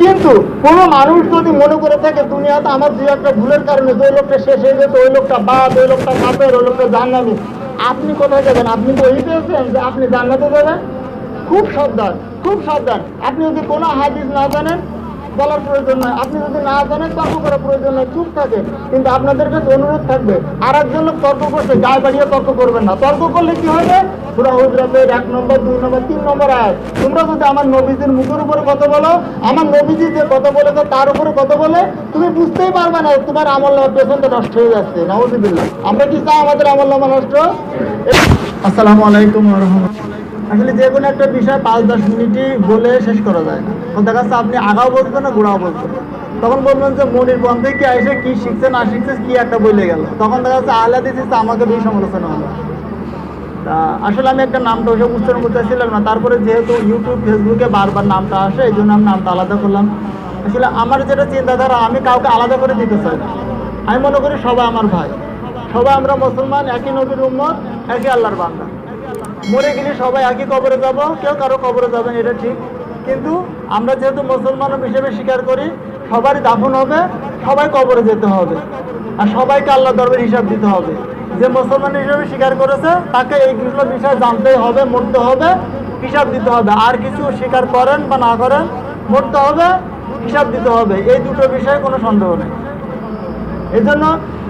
কিন্তু কোন মানুষ যদি মনে করে থাকে দুনিয়াতে আমার দুই একটা ভুলের কারণে যে লোকটা শেষ হয়ে যেত ওই লোকটা বাদ, ওই লোকটা কাপের, ওই লোকটা জান্নাতি, আপনি কোথায় যাবেন? আপনি তো ওই পেয়েছেন যে আপনি জান্নাতে যাবেন? খুব সাবধান খুব সাবধান। আপনি যদি কোনো হাদিস না জানেন বলার প্রয়োজন নয় আপনি যদি না জানেন, তর্ক করার প্রয়োজন নয় চুপ থাকেন। কিন্তু আপনাদের কাছে অনুরোধ থাকবে আর একজন লোক তর্ক করছে, গায়ে বাড়িয়ে তর্ক করবেন না। তর্ক করলে কি হবে? পুরা হুজরাতের এক নম্বর, দুই নম্বর, তিন নম্বর আয় তোমরা যদি আমার নবীজির মুখের উপরে কথা বলো, আমার নবীজি যে কথা বলেছে তার উপরে কথা বলে, তুমি বুঝতেই পারবে না, তোমার আমল পেছনটা নষ্ট হয়ে যাচ্ছে। নওয়াজিবিল্লাহ আমরা কি চাই আমাদের আমল নামা নষ্ট? আসসালামু আলাইকুম রহমতুল্লাহ। আসলে যে কোনো একটা বিষয় পাঁচ দশ মিনিটই বলে শেষ করা যায় না। দেখা যাচ্ছে আপনি আগাও বলবেন না গোড়াও বলবেন তখন বলবেন যে মনির বন্ধে কি এসে কি শিখছে না শিখছে কি একটা বলে গেল? তখন দেখা যাচ্ছে আহলা দিচ্ছে আমাকে বেশি সমালোচনা হলো তা আসলে আমি একটা নামটা ওসব উচ্চারণ করতেছিলাম না। তারপরে যেহেতু ইউটিউব ফেসবুকে বারবার নামটা আসে, এই জন্য আমি নামটা আলাদা করলাম। আসলে আমার যেটা চিন্তাধারা, আমি কাউকে আলাদা করে দিতে চাই না। আমি মনে করি সবাই আমার ভাই। সবাই আমরা মুসলমান, একই নবীর উম্মত, একই আল্লাহর বান্দা। মরে গেলে সবাই একই কবরে যাব, কেউ কারও কবরে যাবেন এটা ঠিক। কিন্তু আমরা যেহেতু মুসলমান হিসেবে স্বীকার করি, সবারই দাফন হবে, সবাই কবরে যেতে হবে। আর সবাইকে আল্লাহ দরবার হিসাব দিতে হবে। যে মুসলমান হিসেবে স্বীকার করেছে, তাকে এইগুলো বিষয় জানতেই হবে, মরতে হবে, হিসাব দিতে হবে। আর কিছু স্বীকার করেন বা না করেন, মরতে হবে, হিসাব দিতে হবে। এই দুটো বিষয়ে কোনো সন্দেহ নেই। এজন্য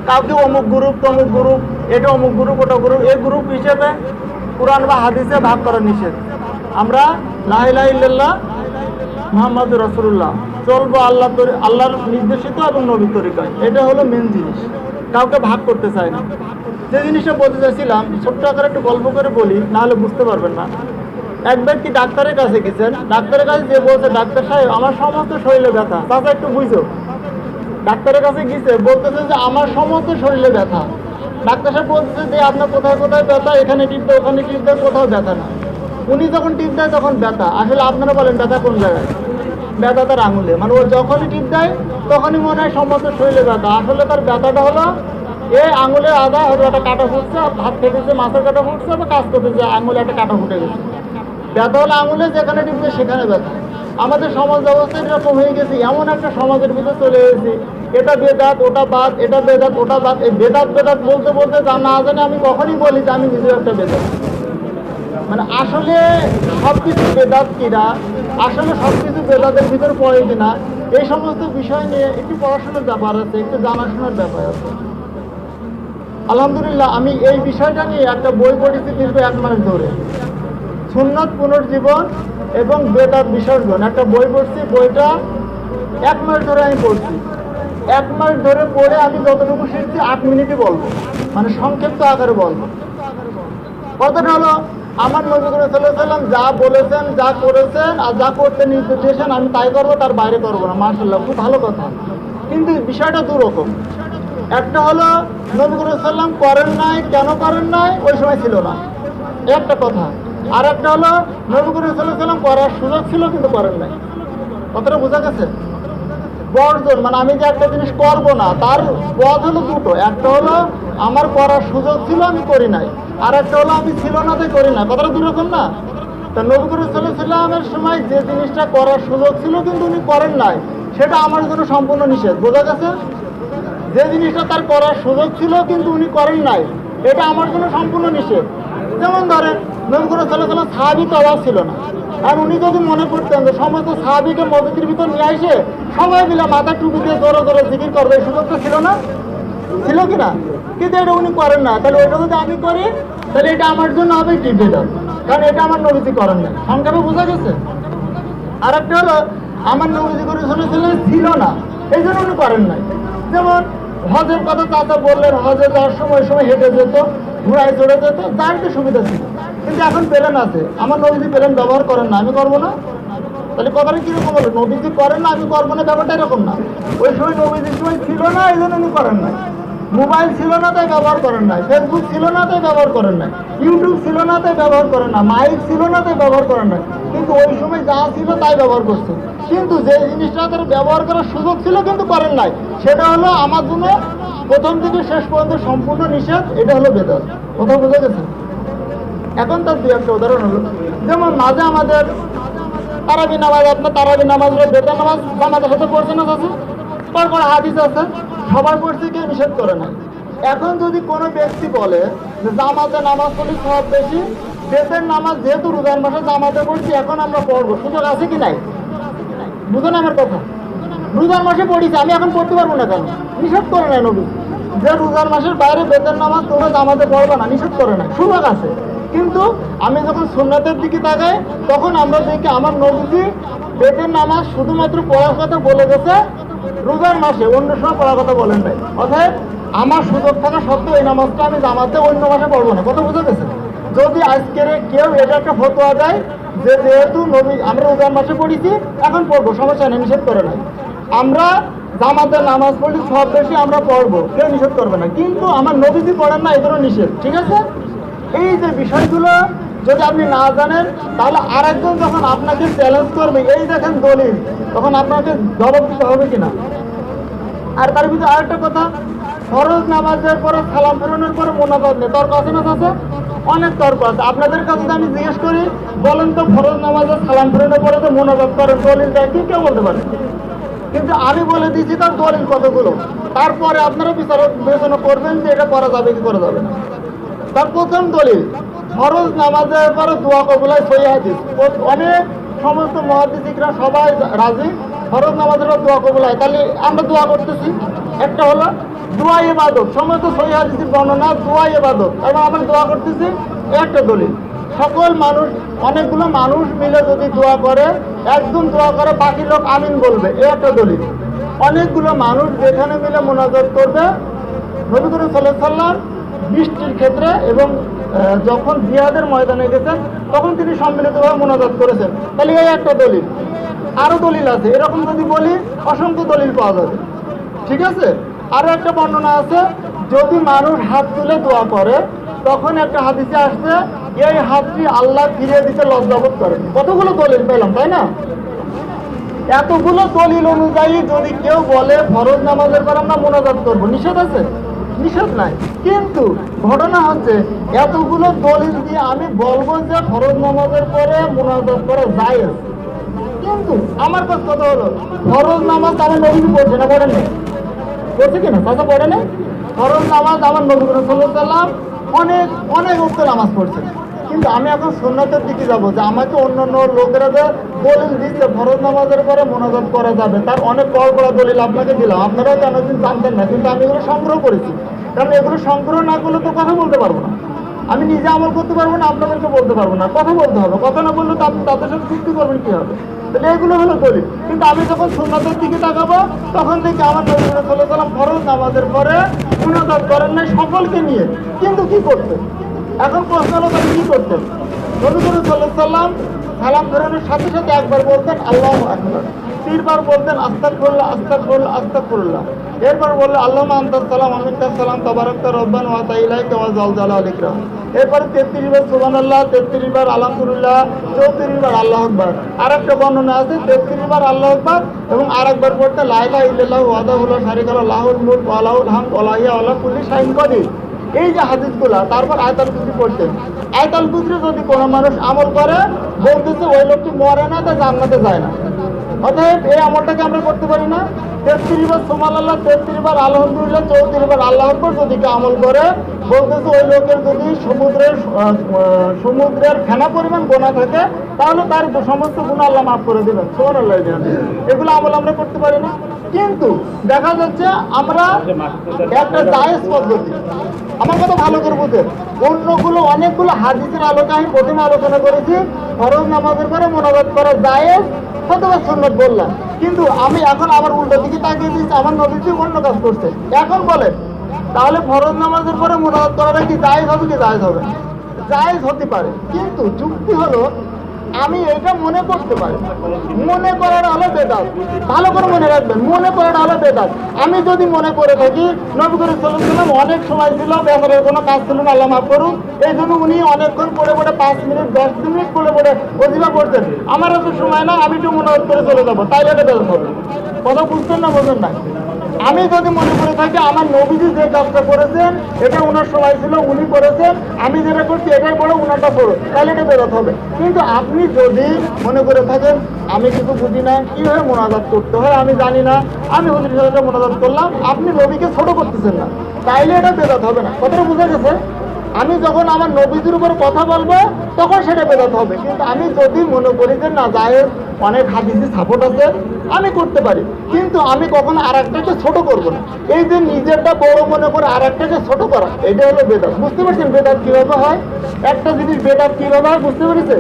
কাউকে অমুক গ্রুপ তমুক গ্রুপ এটা অমুক গ্রুপ ওটা গ্রুপ এই গ্রুপ হিসেবে কোরআন বা হাদিসে ভাগ করা নিষেধ। আমরা লাহিল্লাহ মোহাম্মদ রসুল্লাহ চলবো আল্লাহ আল্লাহর নির্দেশিত এবং নবীর তরিকায়। এটা হলো মেন জিনিস। কাউকে ভাগ করতে চাই না। যে জিনিসটা বলতে চাইছিলাম, ছোট্ট আকারে একটু গল্প করে বলি, নাহলে বুঝতে পারবেন না। এক ব্যক্তি ডাক্তারের কাছে গেছেন, ডাক্তারের কাছে যে বলছে, ডাক্তার সাহেব, আমার সমস্ত শরীরে ব্যথা। তাতে একটু বুঝো। ডাক্তারের কাছে গেছে বলতেছে যে, আমার সমস্ত শরীরে ব্যথা। ডাক্তার সাহেব বলতেছে যে আপনার কোথায় কোথায় ব্যথা, এখানে টিপ দেয় ওখানে টিপ দেয় কোথাও ব্যথা না। উনি যখন টিপ দেয় তখন ব্যথা। আসলে আপনারা বলেন, ব্যথা কোন জায়গায়? ব্যথা তার আঙুলে। মানে ও যখনই টিপ দেয়, তখনই মনে হয় সমস্ত শরীরে ব্যথা। আসলে তার ব্যথাটা হলো এই আঙুলের আদা হয়তো একটা কাটা ফুটছে হাত ফেটেছে মাথার কাটা ফুটছে, বা কাজ করতেছে, আঙুলে একটা কাটা ফুটে গেছে। ব্যথা হলো আঙুলে, যেখানে টিপছে সেখানে ব্যথা। আমাদের সমাজ ব্যবস্থা এরকম হয়ে গেছে, এমন একটা সমাজের ভিতরে চলে এসেছি। এটা বেদাত, ওটা বাদ, এটা বেদাত, ওটা বাদ। এই বেদাত বেদাত বলতে বলতে যা না জানে আমি কখনই বলি যে আমি নিজের একটা বেদাত। মানে আসলে সব কিছু বেদাত কিনা, আসলে সব কিছু বেদাতের ভিতর পড়ে কিনা, এই সমস্ত বিষয় নিয়ে একটু পড়াশোনার ব্যাপার আছে, একটু জানাশোনার ব্যাপার আছে। আলহামদুলিল্লাহ, আমি এই বিষয়টা নিয়ে একটা বই পড়েছি দীর্ঘ এক মাস ধরে। সুন্নত, পুনর্জীবন এবং বেদাত বিসর্জন একটা বই পড়ছি, বইটা এক মাস ধরে আমি পড়ছি। এক মাস ধরে পড়ে আমি যতটুকু শিখছি আট মিনিটই বলব। মানে সংক্ষিপ্ত আকারে বলব। কথাটা হলো, আমার নবী সাল্লাম যা বলেছেন, যা করেছেন আর যা করতে নির্দেশ আমি তাই করব, তার বাইরে করব না। মার্শাল্লাহ খুব ভালো কথা। কিন্তু বিষয়টা দুরকম একটা হলো, নবী সাল্লাম করেন নাই, কেন করেন নাই, ওই সময় ছিল না। একটা কথা। আর একটা হলো, নবী সাল্লাম করার সুযোগ ছিল, কিন্তু করেন নাই। কথাটা বোঝা গেছে? বর্জন মানে আমি যে একটা জিনিস করব না, তার পথ হলো দুটো। একটা হলো আমার করার সুযোগ ছিল, আমি করি নাই। আর একটা হলো আমি ছিল না তাই করি না কথাটা দুরকম না? তা নবীর সাল্লামের সময় যে জিনিসটা করার সুযোগ ছিল, কিন্তু উনি করেন নাই। সেটা আমার জন্য সম্পূর্ণ নিষেধ। বোঝা গেছে? যে জিনিসটা তার করার সুযোগ ছিল, কিন্তু উনি করেন নাই। এটা আমার জন্য সম্পূর্ণ নিষেধ। যেমন ধরেন, নবীর সাল্লাহ সাহাবি তো ছিল না। আর উনি যদি মনে করতেন যে সমস্ত সাহাবিকে মসজিদের ভিতর নিয়ে আসে সবাই মিলে মাথা টুপি দিয়ে জোরে জোরে জিকির করবে, এই সুযোগটা ছিল না? ছিল কি না? কিন্তু এটা উনি করেন না। তাহলে ওটা যদি আমি করি, তাহলে এটা আমার জন্য হবে কি বেদাত কারণ এটা আমার নবীজি করেন না সংক্ষেপে বোঝা গেছে? আর একটা হলো, আমার নবীজি করে শুনেছিলেন ছিল না। এই জন্য উনি করেন নাই। যেমন হজের কথা চাচা বললেন, হজে যাওয়ার সময় সময় হেঁটে যেত, ঘোড়ায় চড়ে যেত, তার তো সুবিধা ছিল। কিন্তু এখন প্লেন আছে। আমার নবীজি প্লেন ব্যবহার করেন না, আমি করব না? তাহলে কথাটা কীরকম হলো নবীজি করেন না, আমি করব না, ব্যাপারটা এরকম না। ওই সময় নবীজির সময় ছিল না, এই জন্য উনি করেন না মোবাইল ছিল না, তাই ব্যবহার করেন নাই। ফেসবুক ছিল না, তাই ব্যবহার করেন নাই। ইউটিউব ছিল না, তাই ব্যবহার করেন না। মাইক ছিল না, তাই ব্যবহার করেন নাই। কিন্তু ওই সময় যা ছিল, তাই ব্যবহার করছে। কিন্তু যে জিনিসটা তার ব্যবহার করার সুযোগ ছিল, কিন্তু করেন নাই। সেটা হলো আমার জন্য প্রথম থেকে শেষ পর্যন্ত সম্পূর্ণ নিষেধ, এটা হলো বেদাত। কোথাও বোঝা গেছে? এখন তার দু একটা উদাহরণ হলো। যেমন মাঝে আমাদের তারাবি নামাজ আপনার তারাবি নামাজ বেতন নামাজ জামাতের সাথে পড়ছে না আছে তারপর হাদিস আছে, সবার পড়ছে কেউ নিষেধ করে না। এখন যদি কোনো ব্যক্তি বলে যে জামাতে নামাজ পড়লে সব বেশি, বেতের নামাজ যেহেতু রোজার মাসে জামাতে পড়ছি, এখন আমরা পড়ব। সুযোগ আছে কি নাই? বুঝুন আমার কথা। রোজার মাসে পড়িছি, আমি এখন পড়তে পারব না কেন? নিষেধ করে নাই নবী। যে রোজার মাসের বাইরে বেতের নামাজ তোমরা জামাতে পড়বে না, নিষেধ করে না সুযোগ আছে। কিন্তু আমি যখন সুন্নাতের দিকে তাকাই, তখন আমরা দেখি আমার নবীজি বেতের নামাজ শুধুমাত্র পড়ার কথা বলে গেছে, রোজার মাসে অন্য সময় পড়ার কথা বলেন নাই। অর্থাৎ আমার সুযোগ থাকা সত্ত্বেও এই নামাজটা আমি জামাতে অন্য মাসে পড়ব না। কথা বুঝে গেছে? যদি আজকের কেউ এটা একটা ফতোয়া দেয় যে যেহেতু নবী, আমরা রোজার মাসে পড়েছি, এখন পড়ব, সমস্যা নেই, নিষেধ করে না আমরা জামাতে নামাজ পড়লে সব বেশি আমরা পড়ব, কেউ নিষেধ করবে না। কিন্তু আমার নবীজি পড়েন না এগুলো নিষেধ, ঠিক আছে? এই যে বিষয়গুলো যদি আপনি না জানেন, তাহলে আরেকজন যখন আপনাকে চ্যালেঞ্জ করবে, এই দেখেন দলিল, তখন আপনাকে জবাব দিতে হবে কিনা? আর তার ভিতরে আরেকটা কথা, ফরজ নামাজের পরে সালাম ফেরানোর পরে মোনাজাত নেই। তর্ক আছে না আছে? অনেক তর্ক আছে। আপনাদের কাছে আমি জিজ্ঞেস করি, বলেন তো ফরজ নামাজের সালাম ফেরানোর পরে তো মোনাজাত করেন, দলিল দেয় কি? কেউ বলতে পারে কিন্তু আমি বলে দিয়েছি তার দলিল কতগুলো? তারপরে আপনারা বিচার বিবেচনা করবেন যে এটা করা যাবে কি করা যাবে না। তার প্রথম দলিল, ফরজ নামাজের পরে দোয়া কবুলায় সই হাদিস। অনেক সমস্ত মহাদিসিকরা সবাই রাজি, ফরজ নামাজের পর দোয়া কবুলায়। তাহলে আমরা দোয়া করতেছি। একটা হলো দোয়া ইবাদত, সমস্ত সই হাদিসের বর্ণনা দোয়া ইবাদত। এবং আমরা দোয়া করতেছি, একটা দলিল। সকল মানুষ, অনেকগুলো মানুষ মিলে যদি দোয়া করে একজন দোয়া করে, বাকি লোক আমিন বলবে। এ একটা দলিল। অনেকগুলো মানুষ যেখানে মিলে মোনাজাত করবে, নবী করিম সাল্লাহ সাল্লাম বৃষ্টির ক্ষেত্রে এবং যখন জিহাদের ময়দানে গেছেন, তখন তিনি সম্মিলিতভাবে মোনাজাত করেছেন। তাহলে এই একটা দলিল। আরও দলিল আছে। এরকম যদি বলি, অসংখ্য দলিল পাওয়া যাবে। ঠিক আছে? আরও একটা বর্ণনা আছে। যদি মানুষ হাত তুলে দোয়া করে, তখন একটা হাদিসে আসছে, এই হাতটি আল্লাহ ফিরিয়ে দিতে লজ্জাবোধ করে। কতগুলো দলিল পেলাম, তাই না? এতগুলো দলিল অনুযায়ী যদি কেউ বলে, ফরজ নামাজের পর আমরা মোনাজাত করব। নিষেধ আছে? নিষেধ নাই। কিন্তু ঘটনা হচ্ছে, এতগুলো দলিল দিয়ে আমি বলব যে ফরজ নামাজের পরে মোনাজাত করা যায়। কিন্তু আমার কাছে কথা হলো, ফরজ নামাজ আমার নবী পড়ছে না পড়েন পড়ছে কিনা কথা পড়ে নাই? ফরজ নামাজ আমার নবী সাল্লাম অনেক অনেক উত্তর নামাজ পড়ছে কিন্তু আমি এখন সুন্নতের দিকে যাব, যে আমাকে অন্য অন্য লোকেরা যে দলিল দিচ্ছে ফরজ নামাজের পরে মনোজাত করা যাবে, তার অনেক বড় বড় দলিল আপনাকে দিলাম। আপনারাও অনেকদিন জানতেন না, কিন্তু আমি এগুলো সংগ্রহ করেছি। কারণ এগুলো সংগ্রহ না করলে তো কথা বলতে পারব না। আমি নিজে আমল করতে পারব না, আপনাদেরকে বলতে পারব না। কথা বলতে হবে, কথা না বললে তো আপনি তাদের সাথে চুক্তি করবেন কি হবে? তাহলে এগুলো হলো দলিল। কিন্তু আমি যখন সুন্নতের দিকে তাকাবো, তখন থেকে আমার নবী সাল্লাহ সাল্লাম ফরজ নামাজের পরে মুনাজাত করেন নাই সকলকে নিয়ে। কিন্তু কি করতে এখন প্রশ্ন হলো, তাহলে কি করতেন? নবী সাল্লাহ সাল্লাম সালাম ফেরানোর সাথে সাথে একবার বলতেন, আল্লাহ আকবর। তিনবার বলতেন আস্তাক করল্লা আস্তাক করল্লা আস্তাক করল্লা এরপর বললে আল্লাহ আন্তাস সালাম আমিতাস সালাম, তবারক্তা রব্বান, ওয়া তাইলাই কেওয়া জল জালা আলিকরাম এরপরে তেত্রিশ বার সুবান আল্লাহ তেত্রিশ বার আলহামদুলিল্লাহ, চৌত্রিশ বার আল্লাহ আকবার। আর একটা বর্ণনা আছে, তেত্রিশ বার আল্লাহ আকবার এবং আর একবার পড়তে লাইলা ইল্লাহ ওয়াদাহুল্লাহ শারিক আল্লাহ লাহুল মুলক ওয়ালাহুল হামদ ওয়ালাহিয়া ওয়ালা কুল্লি শাইন কদির। এই যে হাদিসগুলা, তারপর আয়তাল কুদ্রি পড়তেন আয়তাল কুদ্রি যদি কোনো মানুষ আমল করে, বলতেছে ওই লোকটি মরে না, তা জান্নাতে যায় না। অতএব এই আমলটাকে আমরা করতে পারি না। তেত্রিশ বার সোমাল আল্লাহ, তেত্রিশ বার আলহামদুলিল্লাহ, চৌত্রিশ বার আল্লাহ আকবর যদি আমল করে, বলতেছে ওই লোকের যদি সমুদ্রের সমুদ্রের ফেনা পরিমাণ গোনা থাকে, তাহলে তার সমস্ত গুণ আল্লাহ মাফ করে দেবেন। সোমান আল্লাহ এগুলো আমল আমরা করতে পারি না। কিন্তু দেখা যাচ্ছে আমরা একটা জায়েজ পদ্ধতি। আমার কথা ভালো করে বুঝে অন্যগুলো, অনেকগুলো হাদিসের আলোকে আমি প্রথমে আলোচনা করেছি। ফরজ নামাজের পরে মনোবাদ করা জায়েজ। অথবা সন্ন্যত বললাম, কিন্তু আমি এখন আবার উল্টো দিকে তাকিয়ে দিচ্ছি আমার নদীটি অন্য কাজ করছে এখন বলেন, তাহলে ফরজ নামাজের পরে মোনাজাত করাটা কি জায়েজ হবে কি জায়েজ হবে? জায়েজ হতে পারে, কিন্তু যুক্তি হলো আমি এটা মনে করতে পারি। মনে করাটা হলো বেদাত ভালো করে মনে রাখবেন, মনে করাটা হলো বেদাত আমি যদি মনে করে থাকি, নবী করে চলেছিলাম অনেক সময় ছিল ব্যাপারের কোনো কাজ ছিল না, আল্লাহ মাফ করুন এই জন্য উনি অনেকক্ষণ পড়ে পড়ে পাঁচ মিনিট, দশ মিনিট পড়ে পড়ে প্রতিভা করতেন। আমার এত সময় না, আমি একটু মনে করে চলে যাব। তাই এটা বেদাত হবে কথা বুঝতেন না, বোঝেন না। আমি যদি মনে করে থাকি, আমার নবীজি যে কাজটা করেছেন, এটা ওনার সময় ছিল, উনি করেছেন, আমি যেটা করছি, এটাই বড় ওনারটা বড় তাহলে এটা বেরোতে হবে। কিন্তু আপনি যদি মনে করে থাকেন, আমি কিছু বুঝি না কীভাবে মোনাজাত করতে হয়, আমি জানি না, আমি হুজুর সাহেবটা মোনাজাত করলাম, আপনি নবীকে ছোট করতেছেন না, তাইলে এটা বেরোতে হবে না। কতটা বোঝা গেছে? আমি যখন আমার নবীজির উপর কথা বলব, তখন সেটা বেরোতে হবে। কিন্তু আমি যদি মনে করি যে, না জায়েজ অনেক হাদিসি সাপোর্ট আছে, আমি করতে পারি। কিন্তু আমি কখনো আর একটাকে ছোট করব না। এই যে নিজেরটা বড় মনে করে আর একটাকে ছোট করা, এটা হলো বেদাত। বুঝতে পারছেন বেদাত কীভাবে হয়? একটা জিনিস বেদাত কীভাবে হয় বুঝতে পেরেছে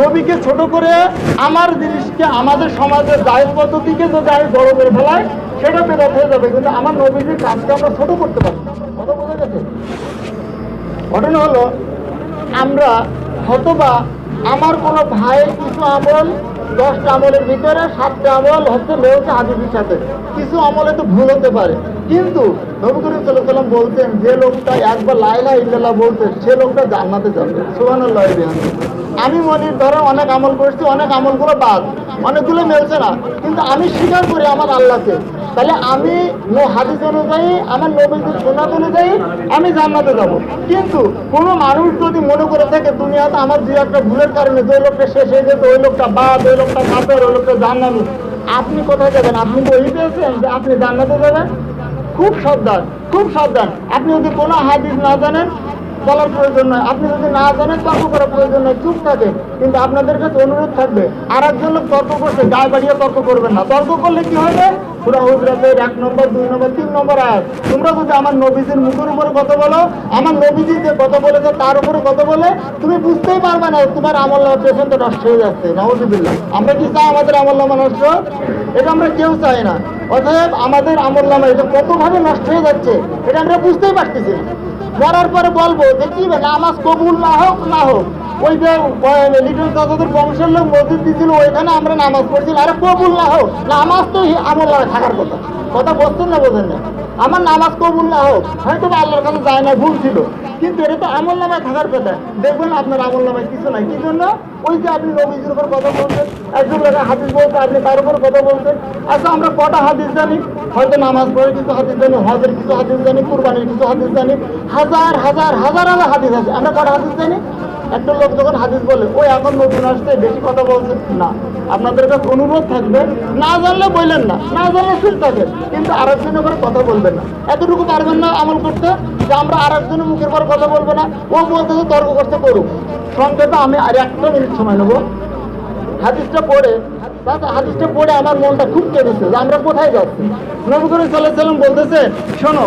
নবীকে ছোট করে আমার জিনিসকে আমাদের সমাজের জায়েজ পদ্ধতিকে যদি আমি বড় করে ফেলাই সেটা বেদাত হয়ে যাবে। কিন্তু আমার নবীজির কাজকে আমরা ছোট করতে পারি কথা বোঝা গেছে? ঘটনা হলো, আমরা হতবা আমার কোনো ভাইয়ের কিছু আমল, দশটা আমলের ভিতরে সাতটা আমল হচ্ছে লেউছে হাদিসের সাথে। কিছু আমলে তো ভুল হতে পারে। কিন্তু নবী করিম বলতেন, যে লোকটা একবার লাইলা ইল্লাল্লাহ বলতেন সে লোকটা জান্নাতে যাবে। সুবহানাল্লাহ আমি মনির ধরো অনেক আমল করছি, অনেক আমলগুলো বাদ, অনেকগুলো মেলছে না। কিন্তু আমি স্বীকার করি আমার আল্লাহকে। তাহলে আমি হাদিস অনুযায়ী, আমার নবীদের সোনাত অনুযায়ী আমি জান্নাতে যাব। কিন্তু কোনো মানুষ যদি মনে করে থাকে, দুনিয়াতে আমার যে একটা ভুলের কারণে যে লোকটা শেষ হয়ে যেত ওই লোকটা বাদ, ওই লোকটা কাপের ওই লোকটা জান্নামি আপনি কোথায় যাবেন? আপনি তো ওই পেয়েছেন যে আপনি জান্নাতে যাবেন? খুব সাবধান খুব সাবধান। আপনি যদি কোনো হাদিস না জানেন বলার প্রয়োজন নয়। আপনি যদি না জানেন, তর্ক করার প্রয়োজন নয়। চুপ থাকেন। কিন্তু আপনাদের কাছে অনুরোধ থাকবে আর একজন লোক তর্ক করছে, গায়ে বাড়িয়ে তর্ক করবেন না। তর্ক করলে কি হবে? পুরা হুজরাতের এক নম্বর, দুই নম্বর, তিন নম্বর আয়াত। তোমরা যদি আমার নবীজির মুখের উপরে কথা বলো, আমার নবীজি যে কথা বলেছে তার উপরে কথা বলে, তুমি বুঝতেই পারবে না তোমার আমল নামা পেছনটা নষ্ট হয়ে যাচ্ছে। নবজুবিল্লাহ আমরা কি চাই আমাদের আমল নামা নষ্ট? এটা আমরা কেউ চাই না। অতএব আমাদের আমল নামা এটা কতভাবে নষ্ট হয়ে যাচ্ছে, এটা আমরা বুঝতেই পারতেছি না পরে বলব যে কি নামাজ কবুল না হোক না হোক। ওই যে লিটন চাচাদের বংশের লোক মসজিদ দিয়েছিল, ওইখানে আমরা নামাজ পড়ছিলাম আরে কবুল না হোক, নামাজ তো আমল থাকার কথা। কথা বলছেন না, বোঝেন না। আমার নামাজ কবুল না হোক, হয়তো আল্লাহর কাছে যায় না, ভুল ছিল। কিন্তু এটা তো আমল নামায় থাকার কথা। দেখবেন আপনার আমল নামায় কিছু নাই। কি জন্য? ওই যে আপনি নবীজির উপর কথা বলছেন, একজন লোকের হাদিস বলতে আপনি তার উপর কথা বলছেন। আচ্ছা আমরা কটা হাদিস জানি? হয়তো নামাজ পড়ে কিছু হাদিস জানি, হজের কিছু হাদিস জানি, কুরবানির কিছু হাদিস জানি। হাজার হাজার হাজার হাজার হাদিস আছে। আমরা কটা হাদিস জানি? একটা লোক যখন হাদিস বলে, ওই এখন নতুন আসতে বেশি কথা বলছে, না। আপনাদের কাছে অনুরোধ থাকবে, না জানলে বললেন না না জানলে চুপ থাকে কিন্তু আর একজনের উপরে কথা বলবেন না। এতটুকু পারবেন না আমল করতে, যে আমরা আর একজনের মুখের পর কথা বলব না। ও বলতে তর্ক করতে করুক। সংক্ষেপে আমি আর একটা মিনিট সময় নেব। হাদিসটা পড়ে তাতে হাদিসটা পড়ে আমার মনটা খুব কেঁদেছে যে আমরা কোথায় যাচ্ছি? নবী করিম সাল্লাহ বলতেছে, শোনো,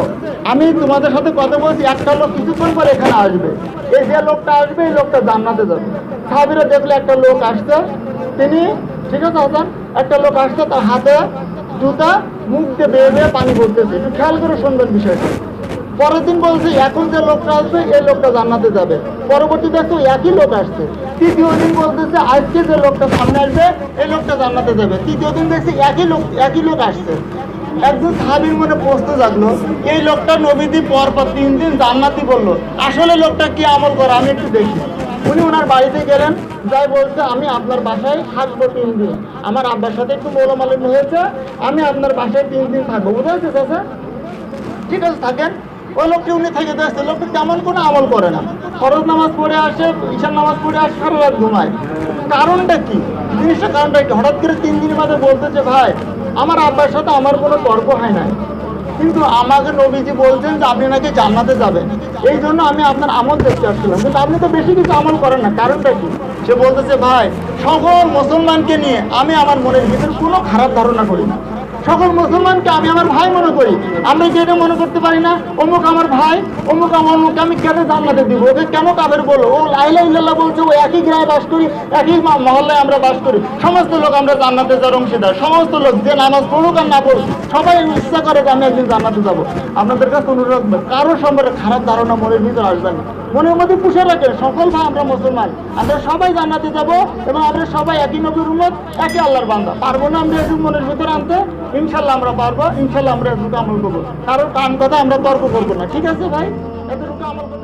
আমি তোমাদের সাথে কথা বলছি, একটা লোক কিছুক্ষণ পরে এখানে আসবে। এই যে লোকটা আসবে, এই লোকটা জান্নাতে যাবে। সাহাবিরা দেখলে একটা লোক আসছে, তিনি, ঠিক আছে হাসান? একটা লোক আসছে, তার হাতে জুতা, মুখ দিয়ে বেয়ে বেয়ে পানি পড়তেছে একটু খেয়াল করে শুনবেন বিষয়টা। পরের দিন বলছে, এখন যে লোকটা আসবে, এই লোকটা জান্নাতে যাবে। পরবর্তী দেখো একই লোক আসছে। তৃতীয় দিন বলতেছে, আজকে যে লোকটা সামনে আসবে, এই লোকটা জান্নাতে যাবে। তৃতীয় দিন দেখছি একই লোক একই লোক আসছে। একজন সাহাবির মনে প্রশ্ন জাগলো, এই লোকটা নবীদি পর তিন দিন জান্নাতি বলল। আসলে লোকটা কি আমল করে? আমি একটু দেখি। উনি ওনার বাড়িতে গেলেন, যাই বলছে, আমি আপনার বাসায় থাকব তিন দিন। আমার আব্বার সাথে একটু মোলামালিন্য হয়েছে, আমি আপনার বাসায় তিন দিন থাকব। বুঝতে পারছি ঠিক আছে, থাকেন। ওই লোকটি উনি থেকে দেখছে লোকটি তেমন কোনো আমল করে না। ফরজ নামাজ পড়ে আসে, ঈশান নামাজ পড়ে আসে, সারা রাত ঘুমায়। কারণটা কি? জিনিসটা কারণটা কি? হঠাৎ করে তিন দিনের মাঝে বলতেছে ভাই, আমার আব্বার সাথে আমার কোনো তর্ক হয় নাই। কিন্তু আমাকে নবীজি বলছেন যে, আপনি নাকি জান্নাতে যাবেন। এই জন্য আমি আপনার আমল দেখতে আসছিলাম। কিন্তু আপনি তো বেশি কিছু আমল করেন না। কারণটা কি? সে বলতেছে, ভাই, সকল মুসলমানকে নিয়ে আমি আমার মনের ভিতরে কোনো খারাপ ধারণা করি না। সকল মুসলমানকে আমি আমার ভাই মনে করি। আমরা এটা মনে করতে পারি না? অমুক আমার ভাই, অমুক আমার অমুক, আমি কেন জান্নাতে দিব? ওকে কেন কাবের বলো ও লাইলা ইল্লাল্লাহ বলছে, ও একই গ্রামে বাস করি, একই মহল্লায় আমরা বাস করি। সমস্ত লোক আমরা জান্নাতে যাওয়ার অংশীদার। সমস্ত লোক যে নামাজ পড়ুক আর না পড়ুক, সবাই ইচ্ছা করে যে আমি একদিন জান্নাতে যাব। আপনাদের কাছে অনুরোধ কারও সম্পর্কে খারাপ ধারণা মনের ভিতরে আসবেন না। মনের মধ্যে পুষে রাখেন, সকল ভাই আমরা মুসলমান। আমরা সবাই জান্নাতে যাব এবং আমরা সবাই একই নবীর উন্মত একই আল্লাহর বান্দা। পারব না আমরা একটু মনের ভিতরে আনতে? ইনশাল্লাহ আমরা পারব, ইনশাল্লাহ আমরা এতটুকু আমল করব। কারোর কান কথা আমরা তর্ক করব না, ঠিক আছে ভাই? এতটুকু আমল